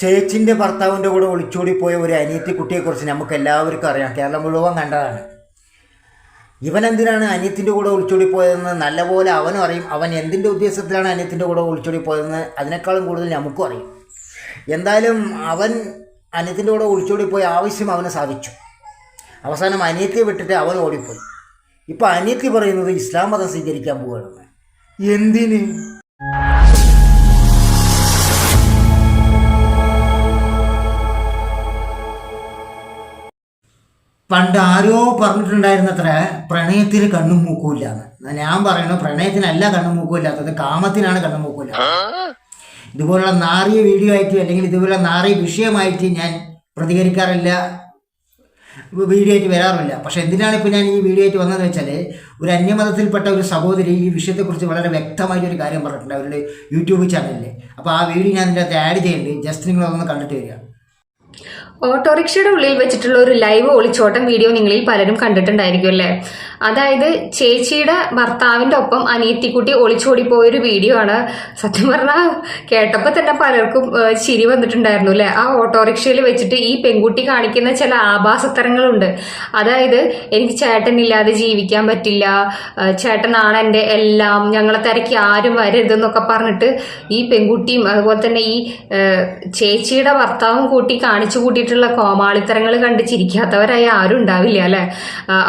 ചേച്ചിന്റെ ഭർത്താവിന്റെ കൂടെ ഒളിച്ചോടി പോയ ഒരു അനിയത്തി കുട്ടിയെക്കുറിച്ച് നമുക്ക് എല്ലാവർക്കും അറിയാം. കേരളം മുഴുവൻ കണ്ടതാണ്. ഇവൻ എന്തിനാണ് അനിയത്തിന്റെ കൂടെ ഒളിച്ചോടി പോയതെന്ന് നല്ലപോലെ അവനും അറിയും. അവൻ എന്തിന്റെ ഉദ്ദേശത്തിലാണ് അനിയത്തിന്റെ കൂടെ ഒളിച്ചോടി പോയതെന്ന് അതിനേക്കാളും കൂടുതൽ നമുക്കും അറിയും. എന്തായാലും അവൻ അനിയത്തിന്റെ കൂടെ ഒളിച്ചോടി പോയ ആവശ്യം അവന് സാധിച്ചു. അവസാനം അനിയത്തിയെ വിട്ടിട്ട് അവൻ ഓടിപ്പോയി. ഇപ്പം അനിയത്തി പറയുന്നത് ഇസ്ലാം മതം സ്വീകരിക്കാൻ പോവുകയാണെന്ന്. എന്തിന്? പണ്ട് ആരോ പറഞ്ഞിട്ടുണ്ടായിരുന്നത്ര പ്രണയത്തിന് കണ്ണും മൂക്കൂല്ല എന്ന് ഞാൻ പറയുന്നു പ്രണയത്തിനല്ല കണ്ണും മൂക്കൂല്ലാത്തത് കാമത്തിനാണ് കണ്ണും മൂക്കൂല്ല ഇതുപോലുള്ള നാറിയ വീഡിയോ ആയിട്ട് അല്ലെങ്കിൽ ഇതുപോലുള്ള നാറിയ വിഷയമായിട്ട് ഞാൻ പ്രതികരിക്കാറില്ല വീഡിയോ ആയിട്ട് വരാറില്ല. പക്ഷെ എന്തിനാണ് ഇപ്പോൾ ഞാൻ ഈ വീഡിയോ ആയിട്ട് വന്നതെന്ന് വെച്ചാൽ ഒരു അന്യമതത്തിൽപ്പെട്ട ഒരു സഹോദരി ഈ വിഷയത്തെക്കുറിച്ച് വളരെ വ്യക്തമായിട്ട് ഒരു കാര്യം പറഞ്ഞിട്ടുണ്ട് അവരുടെ യൂട്യൂബ് ചാനലിൽ അപ്പോൾ ആ വീഡിയോ ഞാൻ ഇതിന്റെ അകത്ത് ആഡ് ചെയ്യുന്നുണ്ട്. ജസ്റ്റ് നിങ്ങളതൊന്ന് കണ്ടിട്ട് വരിക. ഓട്ടോറിക്ഷയുടെ ഉള്ളിൽ വെച്ചിട്ടുള്ള ഒരു ലൈവ് ഒളിച്ചോട്ടം വീഡിയോ നിങ്ങളിൽ പലരും കണ്ടിട്ടുണ്ടായിരിക്കും അല്ലേ? അതായത് ചേച്ചിയുടെ ഭർത്താവിന്റെ ഒപ്പം അനിയത്തിക്കുട്ടി ഒളിച്ചോടി പോയൊരു വീഡിയോ ആണ്. സത്യം പറഞ്ഞാൽ കേട്ടപ്പോൾ തന്നെ പലർക്കും ചിരി വന്നിട്ടുണ്ടായിരുന്നു അല്ലേ? ആ ഓട്ടോറിക്ഷയിൽ വെച്ചിട്ട് ഈ പെൺകുട്ടി കാണിക്കുന്ന ചില ആഭാസത്തരങ്ങളുണ്ട്. അതായത് എനിക്ക് ചേട്ടനില്ലാതെ ജീവിക്കാൻ പറ്റില്ല ചേട്ടനാണ് എന്റെ എല്ലാം ഞങ്ങളെ തിരക്കി ആരും വരരുതെന്നൊക്കെ പറഞ്ഞിട്ട് ഈ പെൺകുട്ടിയും അതുപോലെ തന്നെ ഈ ചേച്ചിയുടെ ഭർത്താവും കൂട്ടി കാണിച്ചു കൂട്ടിയിട്ടുള്ള കോമാളിത്തരങ്ങൾ കണ്ട് ചിരിക്കാത്തവരായി ആരും ഉണ്ടാവില്ല അല്ലെ?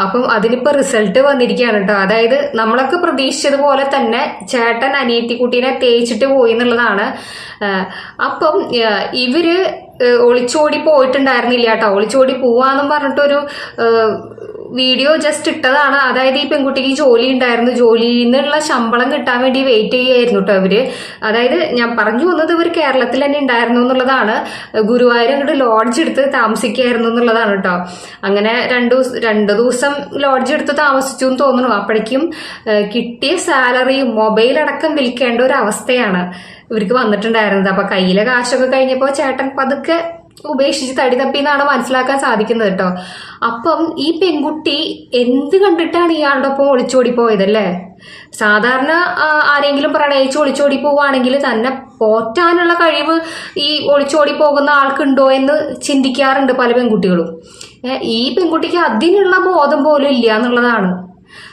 അപ്പം അതിനിപ്പോ റിസൾട്ട് വന്നിരിക്കുകയാണ് കേട്ടോ അതായത് നമ്മളൊക്കെ പ്രതീക്ഷിച്ചതുപോലെ തന്നെ ചേട്ടൻ അനിയത്തിക്കുട്ടീനെ തേച്ചിട്ട് പോയി എന്നുള്ളതാണ്. അപ്പം ഇവർ ഒളിച്ചോടി പോയിട്ടുണ്ടായിരുന്നില്ല കേട്ടോ ഒളിച്ചോടി പോവാന്നും പറഞ്ഞിട്ടൊരു വീഡിയോ ജസ്റ്റ് ഇട്ടതാണ്. അതായത് ഈ പെൺകുട്ടിക്ക് ജോലി ഉണ്ടായിരുന്നു. ജോലിയിൽ നിന്നുള്ള ശമ്പളം കിട്ടാൻ വേണ്ടി വെയിറ്റ് ചെയ്യുകയായിരുന്നു കേട്ടോ ഇവർ. അതായത് ഞാൻ പറഞ്ഞു വന്നത് ഇവർ കേരളത്തിൽ തന്നെ ഉണ്ടായിരുന്നു എന്നുള്ളതാണ്. ഗുരുവായൂർ അങ്ങോട്ട് ലോഡ്ജ് എടുത്ത് താമസിക്കുകയായിരുന്നു എന്നുള്ളതാണ് കേട്ടോ അങ്ങനെ രണ്ട് രണ്ട് ദിവസം ലോഡ്ജ് എടുത്ത് താമസിച്ചു എന്ന് തോന്നുന്നു. അപ്പോഴേക്കും കിട്ടിയ സാലറിയും മൊബൈൽ അടക്കം വിൽക്കേണ്ട ഒരു അവസ്ഥയാണ് ഇവർക്ക് വന്നിട്ടുണ്ടായിരുന്നത്. അപ്പൊ കയ്യിലെ കാശൊക്കെ കഴിഞ്ഞപ്പോൾ ചേട്ടൻ പതുക്കെ ഉപേക്ഷിച്ച് തടി തപ്പി എന്നാണ് മനസ്സിലാക്കാൻ സാധിക്കുന്നത് കേട്ടോ. അപ്പം ഈ പെൺകുട്ടി എന്ത് കണ്ടിട്ടാണ് ഇയാളുടെ ഒപ്പം ഒളിച്ചോടി പോയതല്ലേ സാധാരണ ആരെങ്കിലും പ്രണയിച്ച് ഒളിച്ചോടി പോവുകയാണെങ്കിൽ തന്നെ പോറ്റാനുള്ള കഴിവ് ഈ ഒളിച്ചോടി പോകുന്ന ആൾക്കുണ്ടോ എന്ന് ചിന്തിക്കാറുണ്ട് പല പെൺകുട്ടികളും. ഈ പെൺകുട്ടിക്ക് അതിനുള്ള ബോധം പോലും ഇല്ല എന്നുള്ളതാണ്.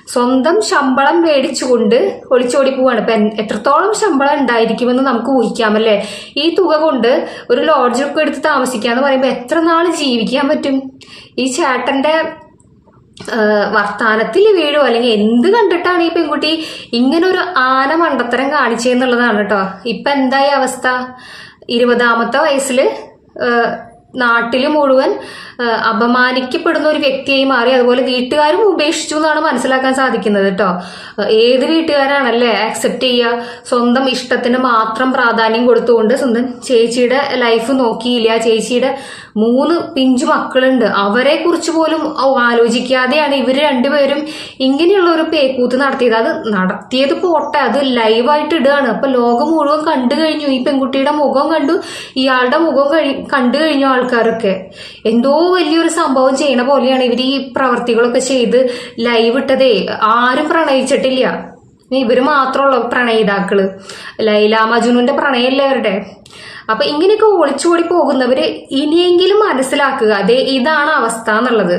സ്വന്തം ശമ്പളം മേടിച്ചുകൊണ്ട് ഒളിച്ചോടി പോവാണ്. ഇപ്പൊ എത്രത്തോളം ശമ്പളം ഉണ്ടായിരിക്കുമെന്ന് നമുക്ക് ഊഹിക്കാമല്ലേ? ഈ തുക കൊണ്ട് ഒരു ലോഡ്ജൊക്കെ എടുത്ത് താമസിക്കാന്ന് പറയുമ്പോൾ എത്ര നാൾ ജീവിക്കാൻ പറ്റും? ഈ ചേട്ടന്റെ ആഹ് വർത്താനത്തിൽ വീഴോ അല്ലെങ്കിൽ എന്ത് കണ്ടിട്ടാണ് ഈ പെൺകുട്ടി ഇങ്ങനെ ഒരു ആന മണ്ടത്തരം കാണിച്ചെന്നുള്ളതാണ് കേട്ടോ. ഇപ്പൊ എന്തായി അവസ്ഥ? ഇരുപതാമത്തെ വയസ്സിൽ ആഹ് നാട്ടിൽ മുഴുവൻ അപമാനിക്കപ്പെടുന്ന ഒരു വ്യക്തിയായി മാറി. അതുപോലെ വീട്ടുകാരും ഉപേക്ഷിച്ചു എന്നാണ് മനസ്സിലാക്കാൻ സാധിക്കുന്നത് കേട്ടോ. ഏത് വീട്ടുകാരാണല്ലേ ആക്സെപ്റ്റ് ചെയ്യുക? സ്വന്തം ഇഷ്ടത്തിന് മാത്രം പ്രാധാന്യം കൊടുത്തുകൊണ്ട് സ്വന്തം ചേച്ചിയുടെ ലൈഫ് നോക്കിയില്ല. ചേച്ചിയുടെ മൂന്ന് പിഞ്ചു മക്കളുണ്ട്. അവരെ കുറിച്ച് പോലും ആലോചിക്കാതെയാണ് ഇവർ രണ്ടുപേരും ഇങ്ങനെയുള്ള ഒരു പേക്കൂത്ത് നടത്തിയത്. അത് നടത്തിയത് പോട്ടെ അത് ലൈവായിട്ട് ഇടുകയാണ്. അപ്പൊ ലോകം മുഴുവൻ കണ്ടു കഴിഞ്ഞു. ഈ പെൺകുട്ടിയുടെ മുഖം കണ്ടു. ഇയാളുടെ മുഖം കഴി കണ്ടു കഴിഞ്ഞു ആൾക്കാരൊക്കെ. എന്തോ വലിയൊരു സംഭവം ചെയ്യണ പോലെയാണ് ഇവർ ഈ പ്രവർത്തികളൊക്കെ ചെയ്ത് ലൈവ് ഇട്ടതേ. ആരും പ്രണയിച്ചിട്ടില്ല. ഇവർ മാത്രമുള്ള പ്രണയിതാക്കൾ. ലൈല മജുനുവിന്റെ പ്രണയല്ലേ അവരുടെ? അപ്പൊ ഇങ്ങനെയൊക്കെ ഒളിച്ചോടി പോകുന്നവര് ഇനിയെങ്കിലും മനസ്സിലാക്കുക അതെ ഇതാണ് അവസ്ഥ എന്നുള്ളത്.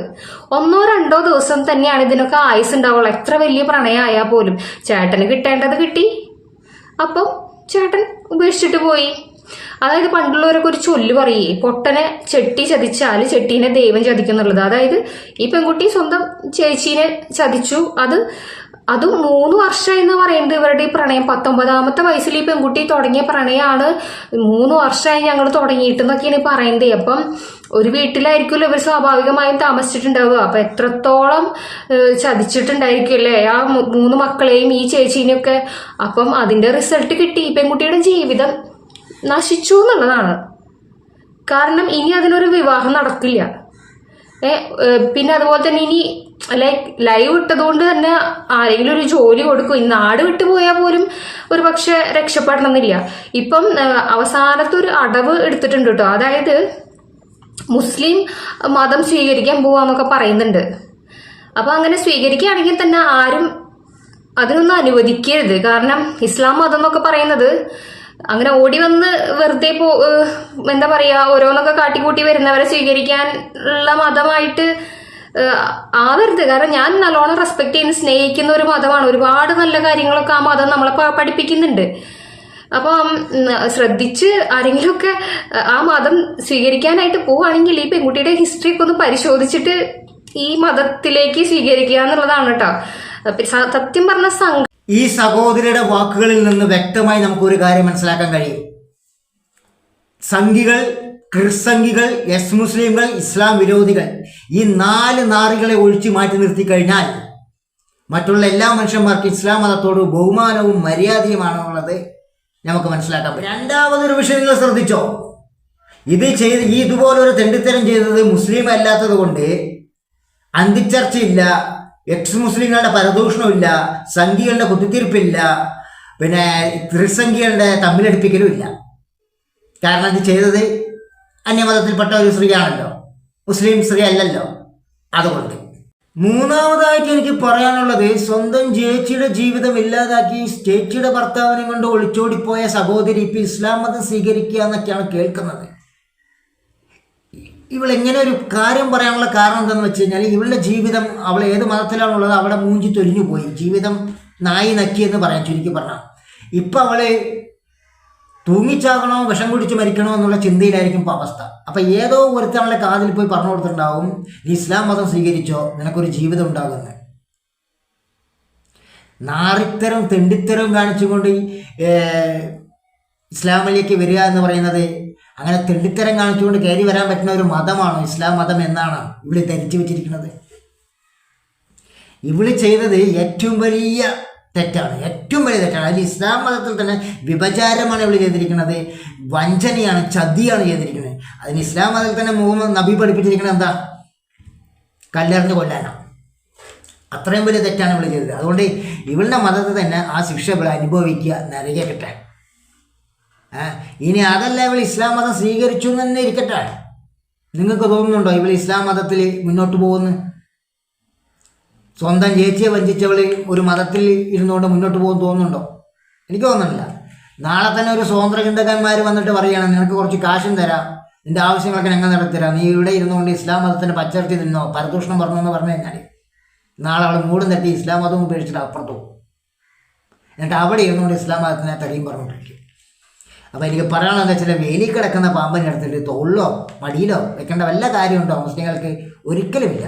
ഒന്നോ രണ്ടോ ദിവസം തന്നെയാണ് ഇതിനൊക്കെ ആയുസ് ഉണ്ടാവുള്ളൂ എത്ര വലിയ പ്രണയമായാൽ പോലും. ചേട്ടന് കിട്ടേണ്ടത് കിട്ടി. അപ്പം ചേട്ടൻ ഉപേക്ഷിച്ചിട്ട് പോയി. അതായത് പണ്ടുള്ളവരൊക്കെ ഒരു ചൊല്ലു പറയേ പൊട്ടനെ ചെട്ടി ചതിച്ചാൽ ചെട്ടീനെ ദൈവം ചതിക്കുന്നുള്ളത്. അതായത് ഈ പെൺകുട്ടി സ്വന്തം ചേച്ചീനെ ചതിച്ചു. അത് അതും മൂന്ന് വർഷം എന്ന് പറയുന്നത് ഇവരുടെ ഈ പ്രണയം. പത്തൊമ്പതാമത്തെ വയസ്സിൽ ഈ പെൺകുട്ടി തുടങ്ങിയ പ്രണയമാണ് മൂന്ന് വർഷമായി ഞങ്ങൾ തുടങ്ങിയിട്ടെന്നൊക്കെയാണ് പറയുന്നത്. അപ്പം ഒരു വീട്ടിലായിരിക്കുമല്ലോ ഇവർ സ്വാഭാവികമായും താമസിച്ചിട്ടുണ്ടാവുക. അപ്പൊ എത്രത്തോളം ചതിച്ചിട്ടുണ്ടായിരിക്കും അല്ലേ ആ മൂന്ന് മക്കളെയും ഈ ചേച്ചീനെയൊക്കെ അപ്പം അതിന്റെ റിസൾട്ട് കിട്ടി. ഈ പെൺകുട്ടിയുടെ ജീവിതം നശിച്ചു എന്നുള്ളതാണ്. കാരണം ഇനി അതിനൊരു വിവാഹം നടക്കില്ല. പിന്നെ അതുപോലെ തന്നെ ഇനി ലൈക്ക് ലൈവ് ഇട്ടതുകൊണ്ട് തന്നെ ആരെങ്കിലും ഒരു ജോലി കൊടുക്കും. ഈ നാട് വിട്ടു പോയാൽ പോലും ഒരു പക്ഷെ രക്ഷപ്പെടണമെന്നില്ല. ഇപ്പം അവസാനത്തെ ഒരു അടവ് എടുത്തിട്ടുണ്ട് കേട്ടോ അതായത് മുസ്ലിം മതം സ്വീകരിക്കാൻ പോവാന്നൊക്കെ പറയുന്നുണ്ട്. അപ്പൊ അങ്ങനെ സ്വീകരിക്കുകയാണെങ്കിൽ തന്നെ ആരും അതിനൊന്നും അനുവദിക്കരുത്. കാരണം ഇസ്ലാം മതം എന്നൊക്കെ പറയുന്നത് അങ്ങനെ ഓടി വന്ന് വെറുതെ പോ എന്താ പറയാ ഓരോന്നൊക്കെ കാട്ടിക്കൂട്ടി വരുന്നവരെ സ്വീകരിക്കാനുള്ള മതമായിട്ട് ആവരുത്. കാരണം ഞാൻ നല്ലോണം റെസ്പെക്ട് ചെയ്യുന്ന സ്നേഹിക്കുന്ന ഒരു മതമാണ്. ഒരുപാട് നല്ല കാര്യങ്ങളൊക്കെ ആ മതം നമ്മളെ പഠിപ്പിക്കുന്നുണ്ട്. അപ്പം ശ്രദ്ധിച്ച് ആരെങ്കിലുമൊക്കെ ആ മതം സ്വീകരിക്കാനായിട്ട് പോവുകയാണെങ്കിൽ ഈ പെൺകുട്ടിയുടെ ഹിസ്റ്ററി ഒക്കെ ഒന്ന് പരിശോധിച്ചിട്ട് ഈ മതത്തിലേക്ക് സ്വീകരിക്കുക എന്നുള്ളതാണ് കേട്ടോ സത്യം പറഞ്ഞ സംഘ ഈ സഹോദരിയുടെ വാക്കുകളിൽ നിന്ന് വ്യക്തമായി നമുക്ക് ഒരു കാര്യം മനസ്സിലാക്കാൻ കഴിയും. സംഘികൾ ക്രിസ്സംഘികൾ എസ് മുസ്ലിങ്ങൾ ഇസ്ലാം വിരോധികൾ ഈ നാല് നാറികളെ ഒഴിച്ചു മാറ്റി നിർത്തി കഴിഞ്ഞാൽ മറ്റുള്ള എല്ലാ മനുഷ്യന്മാർക്കും ഇസ്ലാം മതത്തോട് ബഹുമാനവും മര്യാദയുമാണെന്നുള്ളത് നമുക്ക് മനസ്സിലാക്കാം രണ്ടാമതൊരു വിഷയം നിങ്ങൾ ശ്രദ്ധിച്ചോ? ഇത് ചെയ്ത് ഈ ഇതുപോലൊരു തെണ്ടിത്തരം ചെയ്തത് മുസ്ലിം അല്ലാത്തത് കൊണ്ട് അന്തിച്ചർച്ചയില്ല എക്സ് മുസ്ലിങ്ങളുടെ പരദൂഷണമില്ല സംഘികളുടെ കുത്തിത്തിരിപ്പില്ല പിന്നെ ത്രിസംഖ്യകളുടെ തമ്മിലടിപ്പിക്കലും ഇല്ല. കാരണം ഇത് ചെയ്തത് അന്യമതത്തിൽപ്പെട്ട ഒരു സ്ത്രീയാണല്ലോ. മുസ്ലിം സ്ത്രീ അല്ലല്ലോ. അതുകൊണ്ട്. മൂന്നാമതായിട്ട് എനിക്ക് പറയാനുള്ളത് സ്വന്തം ചേച്ചിയുടെ ജീവിതം ഇല്ലാതാക്കി ചേച്ചിയുടെ ഭർത്താവിനെ കൊണ്ട് ഒളിച്ചോടിപ്പോയ സഹോദരി ഇപ്പം ഇസ്ലാം മതം സ്വീകരിക്കുക എന്നൊക്കെയാണ് കേൾക്കുന്നത്. ഇവൾ എങ്ങനെ ഒരു കാര്യം പറയാനുള്ള കാരണം എന്താണെന്ന് വെച്ച് കഴിഞ്ഞാൽ ഇവളുടെ ജീവിതം അവൾ ഏത് മതത്തിലാണുള്ളത് അവിടെ മൂഞ്ചി തൊലിഞ്ഞു പോയി. ജീവിതം നായി നക്കി എന്ന് പറയാം ചുരുക്കി പറഞ്ഞാൽ. ഇപ്പം അവൾ തൂങ്ങിച്ചാകണോ വിഷം കുടിച്ച് മരിക്കണോ എന്നുള്ള ചിന്തയിലായിരിക്കും ഇപ്പോൾ അവസ്ഥ. അപ്പം ഏതോ ഒരുത്തവളുടെ കാതിൽ പോയി പറഞ്ഞു കൊടുത്തിട്ടുണ്ടാവും നീ ഇസ്ലാം മതം സ്വീകരിച്ചോ നിനക്കൊരു ജീവിതം ഉണ്ടാകുന്നു നാറിത്തരം തെണ്ടിത്തരം കാണിച്ചുകൊണ്ട് ഇസ്ലാമിലേക്ക് വരിക എന്ന് പറയുന്നത് അങ്ങനെ തെണ്ടിത്തരം കാണിച്ചുകൊണ്ട് കയറി വരാൻ പറ്റുന്ന ഒരു മതമാണോ? ഇസ്ലാം മതം എന്നാണ് ഇവിടെ ധരിച്ചു വെച്ചിരിക്കുന്നത്. ഇവൾ ചെയ്തത് ഏറ്റവും വലിയ തെറ്റാണ്. ഏറ്റവും വലിയ തെറ്റാണ്. അതിൽ ഇസ്ലാം മതത്തിൽ തന്നെ വിഭചാരമാണ് ഇവിടെ ചെയ്തിരിക്കുന്നത്. വഞ്ചനയാണ് ചതിയാണ് ചെയ്തിരിക്കുന്നത്. അതിന് ഇസ്ലാം മതത്തിൽ തന്നെ മുഹമ്മദ് നബി പഠിപ്പിച്ചിരിക്കുന്നത് എന്താ? കല്ലെറിഞ്ഞ് കൊല്ലാനാണ് അത്രയും വലിയ തെറ്റാണ് ഇവിടെ ചെയ്തത്. അതുകൊണ്ട് ഇവളുടെ മതത്തിൽ തന്നെ ആ ശിക്ഷ ഇവിടെ അനുഭവിക്കുക നിറയെ കിട്ടെ ഇനി അതല്ല ഇവൾ ഇസ്ലാം മതം സ്വീകരിച്ചു എന്ന് ഇരിക്കട്ടെ. നിങ്ങൾക്ക് തോന്നുന്നുണ്ടോ ഇവൾ ഇസ്ലാം മതത്തിൽ മുന്നോട്ട് പോകുന്നു? സ്വന്തം ചേച്ചിയെ വഞ്ചിച്ചവൾ ഒരു മതത്തിൽ ഇരുന്നുകൊണ്ട് മുന്നോട്ട് പോകും തോന്നുന്നുണ്ടോ? എനിക്ക് തോന്നുന്നില്ല. നാളെ തന്നെ ഒരു സ്വതന്ത്ര ചിന്തകന്മാർ വന്നിട്ട് പറയുകയാണ് നിനക്ക് കുറച്ച് കാശും തരാം. നിന്റെ ആവശ്യങ്ങളൊക്കെ ഞങ്ങൾ നടത്തിരാം നീ ഇവിടെ ഇരുന്നുകൊണ്ട് ഇസ്ലാം മതത്തിന്റെ പച്ചർത്തി നിന്നോ പരദൂഷണം പറഞ്ഞു എന്ന് പറഞ്ഞു കഴിഞ്ഞാൽ നാളെ അവൾ മൂടും തട്ടി ഇസ്ലാം മതം ഉപേക്ഷിച്ചിട്ട് അപ്പുറത്ത് എന്നിട്ട് അവിടെ ഇരുന്നുകൊണ്ട് ഇസ്ലാം മതത്തിനെ തടിയും പറഞ്ഞുകൊണ്ടിരിക്കും. അപ്പോൾ എനിക്ക് പറയാനുള്ളത് വെച്ചാൽ വേലി കിടക്കുന്ന പാമ്പിനെ എടുത്തിട്ട് തോളിലോ മടിയിലോ വെക്കേണ്ട വല്ല കാര്യമുണ്ടോ? മുസ്ലിങ്ങൾക്ക് ഒരിക്കലുമില്ല.